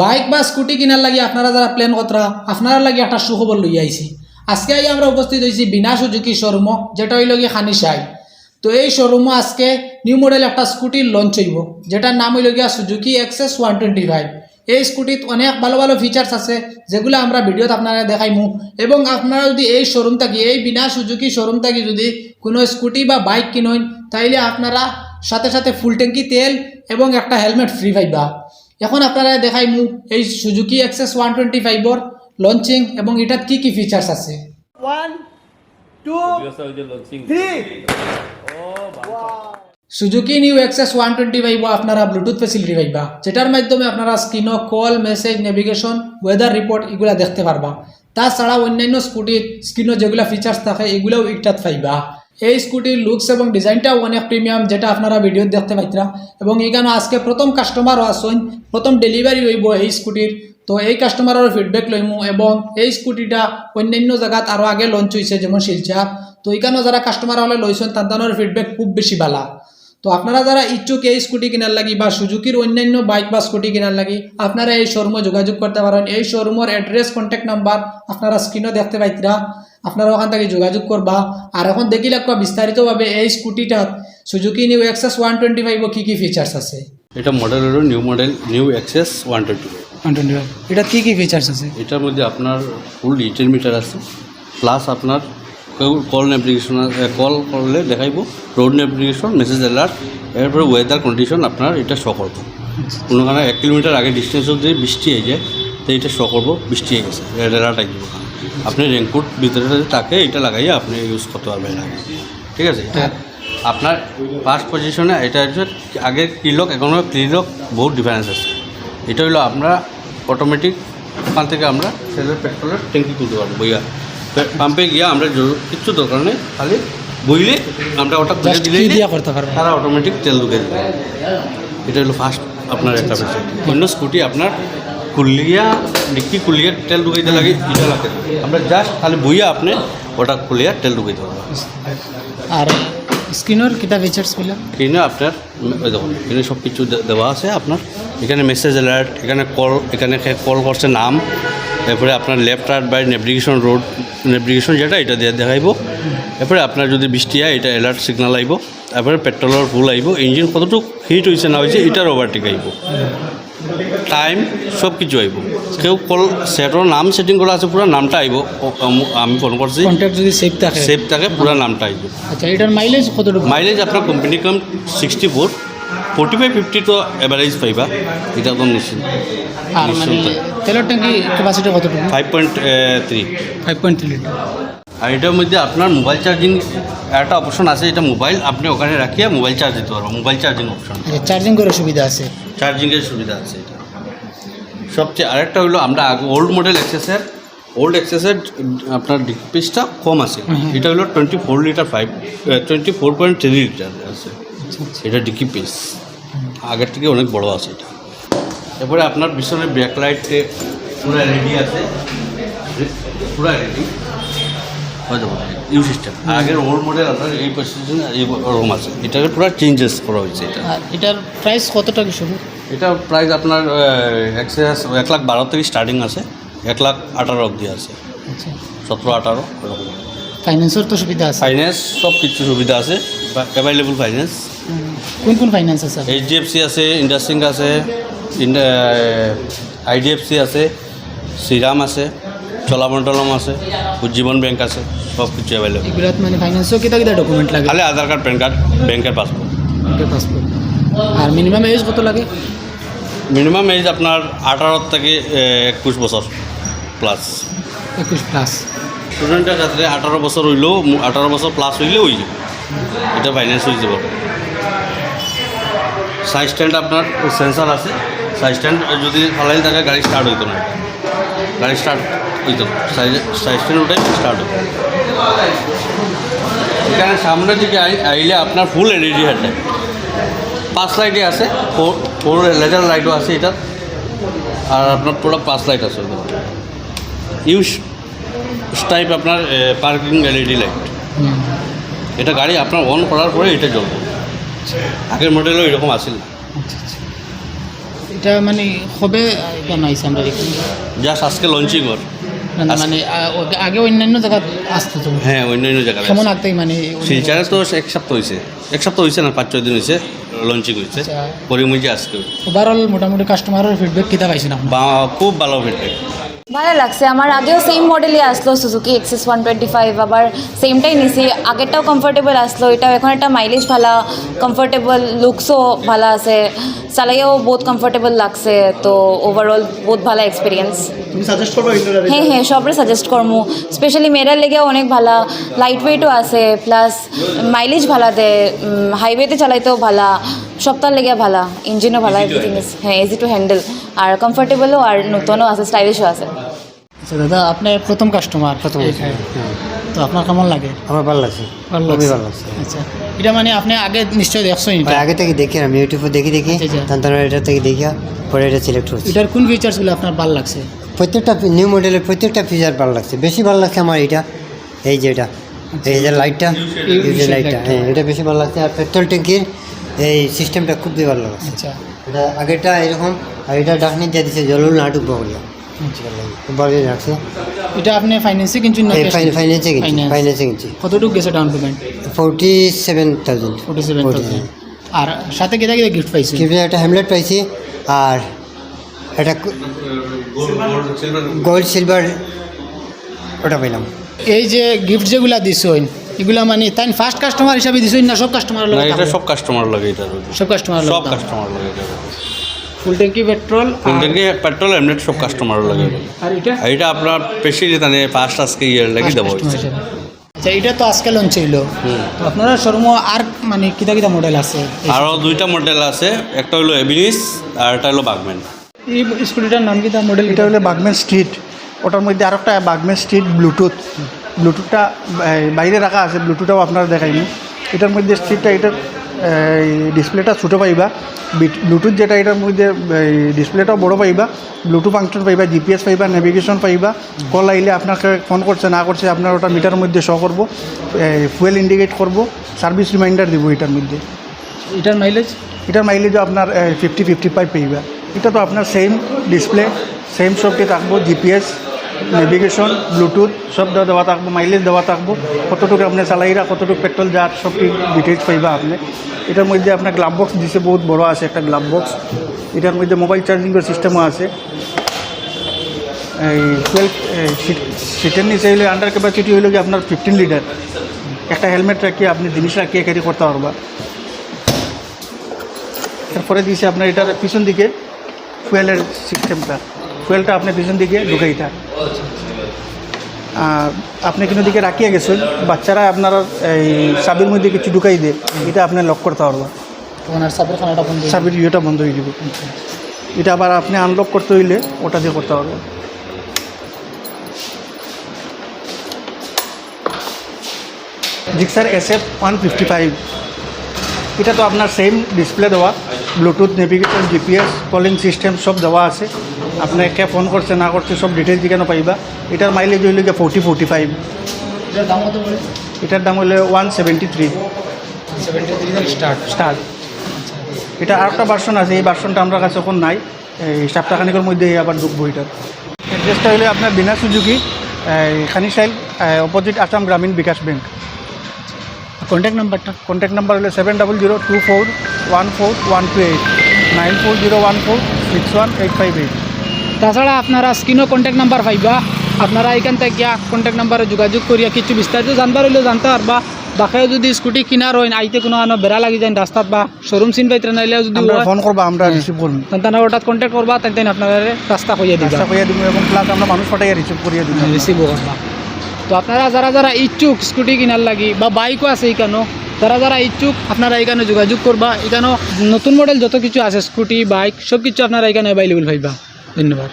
Bike বা scooty কিনার লাগি আপনারা যারা প্ল্যান কতরা, আপনারা লাগি একটা সুখবর লই আইছি। আজকে আই আমরা উপস্থিত হয়েছি বিনা সুজুকি শোরুমও যেটা হইল গিয়ে খানি সাই। তো এই শোরুমও আজকে নিউ মডেল একটা স্কুটি লঞ্চ হইব, যেটার নাম হইল গিয়া Suzuki Access one twenty five এই স্কুটিত অনেক ভালো ভালো ফিচার্স আছে, যেগুলো আমরা ভিডিওতে আপনারা দেখাইমু। এবং আপনারা যদি এই শোরুম থাকি, এই বিনা সুজুকি শোরুম থাকি যদি কোনো স্কুটি বা বাইক কিনেন তাইলে আপনারা সাথে সাথে ফুল ট্যাঙ্কি তেল এবং একটা হেলমেট ফ্রি পাইবা। এখন আপনারা দেখাইমু এই সুজুকি এক্সেস ওয়ান টোয়েন্টি ফাইভর লঞ্চিং এবং এটাত কি কি ফিচার্স আছে. Suzuki new Access one twenty five আপনারা ব্লুটুথ ফেসিলিটি পাইবা। যেটার মাধ্যমে আপনারা স্ক্রিনও call message navigation weather report এগুলা দেখতে পারবা। তাছাড়া অন্যান্য স্কুটির স্ক্রিনও যেগুলো ফিচার্স থাকে এগুলোও একটাত পাইবা। এই স্কুটির লুকস এবং ডিজাইনটাও অনেক প্রিমিয়াম যেটা আপনারা ভিডিও দেখতে পাইতরা। এবং এখানে আজকে প্রথম কাস্টমারও আসুন, প্রথম ডেলিভারি হইব এই স্কুটির তো এই কাস্টমারের ফিডব্যাক লইমু এবং এই স্কুটিটা অন্যান্য জায়গাত আরও আগে লঞ্চ হয়েছে যেমন শিলচর। তো এখানেও যারা কাস্টমার হলে লইছেন তাদের ফিডব্যাক খুব বেশি ভালা তো আপনারা যারা ইচ্ছুক এই স্কুটি কেনার লাগি বা সুজুকির অন্যান্য বাইক বা স্কুটি কেনার লাগি, আপনারা এই শোরুমে যোগাযোগ করতে পারেন। এই শোরুমের অ্যাড্রেস কন্ট্যাক্ট নাম্বার আপনারা স্ক্রিনও দেখতে পাইতরা। আপনারা ওখান থেকে যোগাযোগ করবা। আর এখন দেখি লাগবা বিস্তারিতভাবে এই স্কুটিটা Suzuki new Access one twenty five কী কী ফিচার্স আছে? এটা মডেল হলো new model new Access one twenty one twenty five এটা কী কী ফিচার্স আছে? এটার মধ্যে আপনার ফুল রিটেল মিটার আছে। প্লাস আপনার কল নেভিগেশন কল করলে দেখাইব। রোড নেভিগেশন মেসেজ অ্যালার্ট এরপরে ওয়েদার কন্ডিশন আপনার এটা শো করব। কোনো কারণে এক কিলোমিটার আগে ডিস্টেন্স যদি বৃষ্টি হয়ে যায়। তো এটা শো করব বৃষ্টি হয়ে গেছে। রেড অ্যালার্ট আপনি রেনকোট ভিতরে থাকে এটা লাগাইয়ে আপনি ইউজ করতে পারবেন আগে। ঠিক আছে? এটা আপনার ফার্স্ট পজিশনে এটা হচ্ছে আগে কিলক এখনও ক্লিলক বহুত ডিফারেন্স আছে। এটা হলো আমরা অটোমেটিক ওখান থেকে আমরা সেলের পেট্রোলের ট্যাঙ্কি তুলতে পারব বইয়া। পাম্পে গিয়ে আমরা কিচ্ছু দরকার নেই খালি বইলে আমরা ওটা জাস্ট দিলে করতে তারা অটোমেটিক তেল ঢুকে দেবে। এটা হলো ফার্স্ট আপনার একটা অন্য স্কুটি আপনার কুলিয়া ডিক্কি কুলিয়া তেল ঢুকাইতে লাগে এটা লাগে। আমরা জাস্ট খালি বইয়া আপনি ওটা কুলিয়া তেল ঢুকাইতে পারব আর স্ক্রিনের কিতা ফিচার্সগুলো এখানে আপনার দেখুন এখানে সব কিছু দেওয়া আছে আপনার। এখানে মেসেজ অ্যালার্ট এখানে কল এখানে কল করছে নাম এরপরে আপনার left right by navigation road navigation যেটা এটা দিয়ে দেখাইব। এরপরে আপনার যদি বৃষ্টি হয় এটা অ্যালার্ট সিগনাল আইব। তারপরে পেট্রোলের ফুল আইব। ইঞ্জিন কতটুকু হিট হয়েছে না হয়েছে এটার ওভারটেক আইব। টাইম সব কিছু আইব। কেউ কল সেটর নাম সেটিং করা আছে পুরো নামটা আইব। আমি ফোন করছি। কন্ট্যাক্ট যদি সেভ থাকে। সেভ থাকে পুরো নামটা আইব। আচ্ছা এটার মাইলেজ কতটুকু? মাইলেজ আপনার কোম্পানি কম sixty four forty five fifty তো অ্যাভারেজ পাইবা। এটা একদম নিশ্চিত। আর মানে তেলের ট্যাঙ্কি ক্যাপাসিটি কতটুকু? Five point three five point three litre আর এটার মধ্যে আপনার মোবাইল চার্জিং একটা অপশন আছে এটা মোবাইল আপনি ওখানে রাখিয়ে মোবাইল চার্জ দিতে পারবেন মোবাইল চার্জিং অপশন আচ্ছা চার্জিং করার সুবিধা আছে? চার্জিংয়ের সুবিধা আছে এটা। সবচেয়ে আরেকটা হলো আমরা আগে ওল্ড মডেল এক্সেসের ওল্ড এক্সেসের আপনার ডিপিসটা কম আছে। এটা হলো twenty four litre five twenty four point three litre আছে এটা ডিকি পিস আগের থেকে অনেক বড় আছে এটা। এরপরে আপনার পিছনে ব্যাক লাইটে পুরো রেডি আছে। পুরো রেডি হয়ে যাব ইউ সিস্টেম আগের ওল্ড মডেল আপনার এই পজিশন এই আছে। এটাকে পুরো চেঞ্জেস করা হয়েছে এটা। এটার প্রাইস কত টাকা শুরু এটা প্রাইস আপনার এক লাখ বারো থেকে স্টার্টিং আছে এক লাখ আঠারো অবধি আছে। আচ্ছা। সতেরো আঠারো এরকম। ফাইন্যান্সের তো সুবিধা আছে। ফাইন্যান্স সব কিছু সুবিধা আছে। অ্যাভেলেবল ফাইন্যান্স কোন কোন ফাইন্যান্স আছে এইচডিএফসি আছে ইন্ডাস্ট্রিং আছে আইডিএফসি আছে শ্রীরাম আছে। চোলামণ্ডলম আছে উজ্জীবন ব্যাংক আছে সব কিছু অ্যাভেলেবল এগুলাত মানে ফাইন্যান্সও কিতা কিতা ডকুমেন্ট লাগে? খালি আধার কার্ড প্যান কার্ড ব্যাংকের পাসবুক পাসপোর্ট আর মিনিমাম এজ কত লাগে? মিনিমাম এজ আপনার আঠারো থেকে একুশ বছর প্লাস একুশ প্লাস স্টুডেন্টের ক্ষেত্রে আঠারো বছর হইলেও আঠারো বছর প্লাস হইলেও হয়ে যাবে। এটা ফাইন্যান্স হয়ে যাব। সাইড স্ট্যান্ড আপনার সেন্সার আছে। সাইড স্ট্যান্ড যদি ফালাই থাকে গাড়ি স্টার্ট হইতো না। গাড়ি স্টার্ট সাইড সাইড স্ট্যান্ড ওটাই স্টার্ট হতো এখানে সামনের দিকে আই- আইলে আপনার ফুল এলইডি হেডলাইট পাঁচ লাইটই আছে ফোর ফোর লেজার লাইটও আছে এটা। আর আপনার পুরো পাঁচ লাইট আছে ইউজ টাইপ আপনার পার্কিং এলইডি লাইট এটা গাড়ি আপনার অন করার পরে এটা জ্বলবে। আগের মডেলও এরকম আসিল না আচ্ছা আচ্ছা। এটা মানে হবে আইসে আমরা জাস্ট আজকে লঞ্চিং ওর। মানে মানে আগে অন্যান্য জায়গা আসতো তো? হ্যাঁ অন্যান্য জায়গা কেমন আগতেই মানে শিলচারে তো এক সপ্তাহ হয়েছে এক সপ্তাহ হয়েছে না পাঁচ ছয় দিন হয়েছে লঞ্চিং হয়েছে মুঝে আজকে ওভারঅল মোটামুটি কাস্টমারের ফিডব্যাক কীটা পাইছেন খুব ভালো ফিডব্যাক ভালো লাগছে। আমার আগেও সেম মডেলই আসলো Suzuki Access one twenty five আবার সেমটাই নিছি আগেরটাও কমফোর্টেবল আসলো। এটাও এখন একটা মাইলেজ ভালো কমফোর্টেবল লুকসও ভালো আছে। চালাইও বহুত কমফোর্টেবল লাগছে তো ওভারঅল বহুত ভালো এক্সপিরিয়েন্স করবে হ্যাঁ হ্যাঁ সবরে সাজেস্ট করমু। স্পেশালি মেয়েরার লেগেও অনেক ভালো লাইট ওয়েটও আছে প্লাস মাইলেজ ভালো দেয় হাইওয়েতে চালাইতেও ভালো। সপ্তাহ লেগে ভালো ইঞ্জিনও ভালো এভরিথিং ইজ হ্যাঁ ইজি টু হ্যান্ডেল আর কমফোর্টেবলও আর নতুনও আছে স্টাইলিশও আছে। আচ্ছা দাদা আপনি প্রথম কাস্টমার প্রথম তো আপনার কেমন লাগে? আমার ভালো লাগছে। ভালো খুবই লাগছে। ভালো লাগছে। আচ্ছা এটা মানে আপনি আগে নিশ্চয়ই দেখছেন আগে থেকে দেখি আমি ইউটিউবে দেখি দেখি। আচ্ছা, আচ্ছা। তারপরে এটা থেকে দেখিয়া পরে এটা সিলেক্ট করছি। এটার কোন ফিচার্সগুলো আপনার ভালো লাগছে? প্রত্যেকটা নিউ মডেলের প্রত্যেকটা ফিচার ভালো লাগছে। বেশি ভালো লাগছে আমার এটা এই যে এটা। এই যে লাইটটা এই যে লাইটটা লাইটটা। হ্যাঁ এটা বেশি ভালো লাগছে। আর পেট্রোল ট্যাঙ্কির এই সিস্টেমটা খুবই ভালো লাগছে। আচ্ছা। এটা আগেরটা এরকম আর এটা ডাকনি দিয়ে দিচ্ছে জলুল না ডুববো বলে খুব এটা আপনি ফাইন্যান্সে কিনছেন না এই cash? ফাইন্যান্সে কিনছি ফাইন্যান্সে কিনছি। কতটুকু গেছে down payment forty seven thousand forty seven আর সাথে কেটা কেটা গিফট পাইছি একটা হ্যামলেট পাইছি আর একটা গোল্ড সিলভার ওটা পেলাম এই যে গিফট যেগুলা দিছেন এগুলা মানে তাই ফার্স্ট কাস্টমার হিসাবে দিছেন না সব কাস্টমার না এটা সব কাস্টমার লাগে এটা সব কাস্টমার সব কাস্টমার লাগে এটা ফুল ট্যাঙ্কি পেট্রোল কোনটাকে পেট্রোল এমনেট সব কাস্টমার লাগে আর এটা? আর এটা আপনার বেশি যেটা নেই ফার্স্ট আজকে ইয়ার লাগি দেবো। আচ্ছা এটা তো আজকে লঞ্চ ছিল তো আপনারা শোরুম আর মানে কিতা কিতা মডেল আছে? আরও দুইটা মডেল আছে। একটা হলো এভিনিস আর একটা হলো বাগম্যান এই স্কুটিটার নাম কিতা মডেল এটা হলো বাগমেন স্ট্রিট ওটার মধ্যে আর একটা বাগমেন স্ট্রিট ব্লুটুথ ব্লুটুথটা বাইরে রাখা আছে ব্লুটুথটাও আপনারা দেখাইনি। এটার মধ্যে স্ট্রিটটা এটা ডিসপ্লেটা ছোটো পাইবা। ব্লুটুথ যেটা এটার মধ্যে ডিসপ্লেটাও বড় পাইবা। ব্লুটুথ ফাংশন পাইবা জিপিএস পাইবা নেভিগেশন পাইবা। কল আইলে আপনাকে ফোন করছে না করছে আপনার ওটা মিটারের মধ্যে শো করব। ফুয়েল ইন্ডিকেট করব। সার্ভিস রিমাইন্ডার দিব এটার মধ্যে। এটার মাইলেজ এটার মাইলেজও আপনার ফিফটি ফিফটি ফাইভ পাইবা। এটা তো আপনার সেম ডিসপ্লে সেম সবটি থাকব জিপিএস নেভিগেশন, ব্লুটুথ, সব দেওয়া থাকব মাইলেজ দেওয়া থাকব। কতটুকু আপনি চালাইরা কতটুকু পেট্রোল যার সব ডিটেলস পাইবা আপনি। এটার মধ্যে আপনার গ্লাভ বক্স দিছে, বহুত বড় আছে একটা গ্লাভ বক্স এটার মধ্যে মোবাইল চার্জিংয়ের সিস্টেমও আছে। এই টুয়েলভ সিটের নিচে হইলে আন্ডার ক্যাপাসিটি হইলে কি আপনার ফিফটিন লিটার একটা হেলমেট রাখিয়ে আপনি জিনিস রাখিয়ে ক্যারি করতে পারবা। তারপরে দিয়েছে আপনার এটার পিছন দিকে ফুয়েলের সিস্টেমটা ফুয়েলটা আপনি পিছন দিকে ঢুকাইটা আর আপনি কোনো দিকে রাখিয়ে গেছেন। বাচ্চারা আপনার এই চাবির মধ্যে কিছু ঢুকাই দিয়ে এটা আপনি লক করতে হয়ে চাবির ইয়েটা বন্ধ হয়ে যাবে। এটা আবার আপনি আনলক করতে হইলে ওটা দিয়ে করতে পারবেন। Gixxer S F one fifty five. এটা তো আপনার সেম ডিসপ্লে দেওয়া। Bluetooth navigation GPS calling system সব দেওয়া আছে। আপনাকে ফোন করছে না করছে সব ডিটেলস যেখানে পাইবা। এটার মাইলেজ হইলে গিয়ে ফোর্টি ফোর্টি ফাইভ এটার দাম হলে ওয়ান সেভেন্টি থ্রি স্টার্ট এটা আর একটা ভার্সন আছে এই ভার্সনটা আমার কাছে এখন নাই। এই সপ্তাহখানিকের মধ্যে আবার ঢুকবো এটার অ্যাড্রেসটা হলে আপনার বিনা সুজুকি খানি সাইল opposite Assam Gramin Vikash bank contact নাম্বারটা কন্ট্যাক্ট নাম্বার হলো seven double zero two four one four one two eight nine four zero one four six one eight five eight তাছাড়া আপনারা স্ক্রিনও কন্ট্যাক্ট নাম্বার পাইবা। আপনারা এখান থেকে contact নাম্বারে যোগাযোগ করিয়া কিছু বিস্তারিত জানবার হইলেও জানতে পারবা। বাকিও যদি স্কুটি কিনার হয় আইতে কোনো আনো বেড়া লাগি যায় রাস্তাত বা শোরুম চিন পাইতে নাইলেও যদি ফোন করব আমরা রিসিভ করব। তাহলে ওটাত কন্ট্যাক্ট করবা তাই আপনারা রাস্তা কইয়া দিবা। রাস্তা করিয়া দিব এবং প্লাস আমরা মানুষ পাঠাইয়া রিসিভ করিয়া দিব। রিসিভ করবা। তো আপনারা যারা যারা ইচ্ছুক স্কুটি কিনার লাগি বা বাইকও আছে এখানেও যারা যারা ইচ্ছুক, আপনারা এখানে যোগাযোগ করবা। এখানেও নতুন মডেল যত কিছু আছে স্কুটি বাইক সব কিছু আপনারা এখানে অ্যাভেলেবল পাইবা ধন্যবাদ।